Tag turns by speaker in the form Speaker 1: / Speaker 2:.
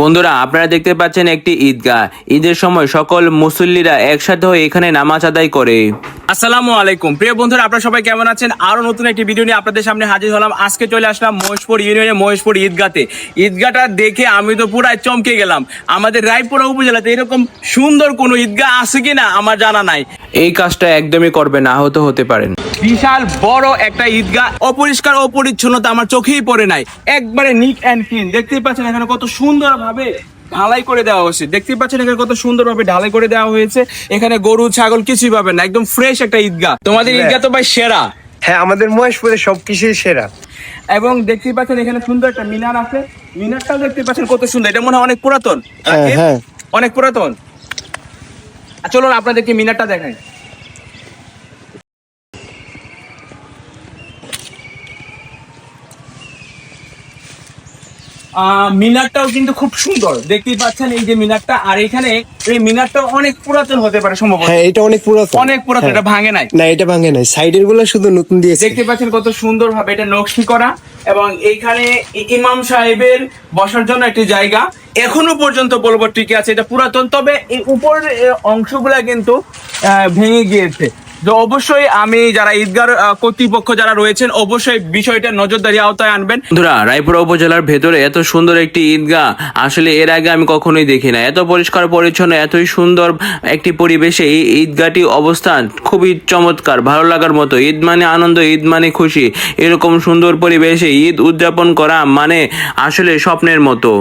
Speaker 1: বন্ধুরা আপনারা দেখতে পাচ্ছেন একটি ঈদগাহ। ঈদের সময় সকল মুসল্লিরা একসাথে হয়ে এখানে নামাজ আদায় করে।
Speaker 2: আসসালামু আলাইকুম। প্রিয় বন্ধুরা আপনারা সবাই কেমন আছেন? আরও নতুন একটি ভিডিও নিয়ে আপনাদের সামনে হাজির হলাম। আজকে চলে আসলাম মহেশপুর ইউনিয়নে মহেশপুর ঈদগাতে। ঈদগাটা দেখে আমি তো পুরাই চমকে গেলাম। আমাদের রায়পুরা উপজেলাতে এরকম সুন্দর কোনো ঈদগাহ আছে কিনা আমার জানা নাই।
Speaker 1: এই কাজটা একদমই করবে না আহত হতে পারেন।
Speaker 2: বিশাল বড় একটা ঈদগাহ। অপরিষ্কার অপরিচ্ছন্নতা আমার চোখেই পড়ে নাই। একবারে নিট অ্যান্ড ক্লিন দেখতেই পাচ্ছেন এখানে কত সুন্দর ভাবে ঢালাই করে দেওয়া হয়েছে। দেখতেই পাচ্ছেন এখানে কত সুন্দর ভাবে ঢালাই করে দেওয়া হয়েছে। এখানে গরু ছাগল কিছুই পাবেন না। একদম ফ্রেশ একটা ঈদগাহ। তোমাদের ঈদগাহ তো ভাই সেরা।
Speaker 3: হ্যাঁ আমাদের মহেশপুরে সবকিছুই সেরা।
Speaker 2: এবং দেখতেই পাচ্ছেন এখানে সুন্দর একটা মিনার আছে। মিনারটাও দেখতে পাচ্ছেন কত সুন্দর। এটা মনে হয় অনেক পুরাতন।
Speaker 3: হ্যাঁ, হ্যাঁ।
Speaker 2: অনেক পুরাতন। চলুন আপনাদেরকে মিনারটা দেখাই। মিনারটাও কিন্তু খুব সুন্দর। দেখতেই পাচ্ছেন এই যে মিনারটা। আর এখানে এই মিনারটা অনেক পুরাতন হতে পারে সম্ভবত।
Speaker 3: হ্যাঁ এটা অনেক পুরাতন।
Speaker 2: অনেক পুরাতন এটা ভাঙে নাই।
Speaker 3: না এটা ভাঙে নাই। সাইডেরগুলো শুধু নতুন দিয়েছে।
Speaker 2: দেখতে পাচ্ছেন কত সুন্দর ভাবে এটা নকশি করা এবং এইখানে ইমাম সাহেবের বসার জন্য একটি জায়গা। এখনও পর্যন্ত বলব টিকে আছে এটা পুরাতন তবে এই উপরের অংশগুলা কিন্তু আহ, ভেঙে গিয়েছে। তো অবশ্যই আমি যারা ঈদগার কর্তৃপক্ষ যারা রয়েছেন, অবশ্যই বিষয়টা নজরদারি আওতায় আনবেন।
Speaker 1: বন্ধুরা, রায়পুরা উপজেলার ভেতরে এত সুন্দর একটি ঈদগাহ, আসলে এর আগে আমি কখনোই দেখি না। এত পরিষ্কার, পরিচ্ছন্ন, এতই সুন্দর একটি পরিবেশে এই ঈদগাহটি অবস্থান খুবই চমৎকার, ভালো লাগার মতো। ঈদ মানে আনন্দ, ঈদ মানে খুশি। এরকম সুন্দর পরিবেশে ঈদ উদযাপন করা মানে আসলে স্বপ্নের মতো।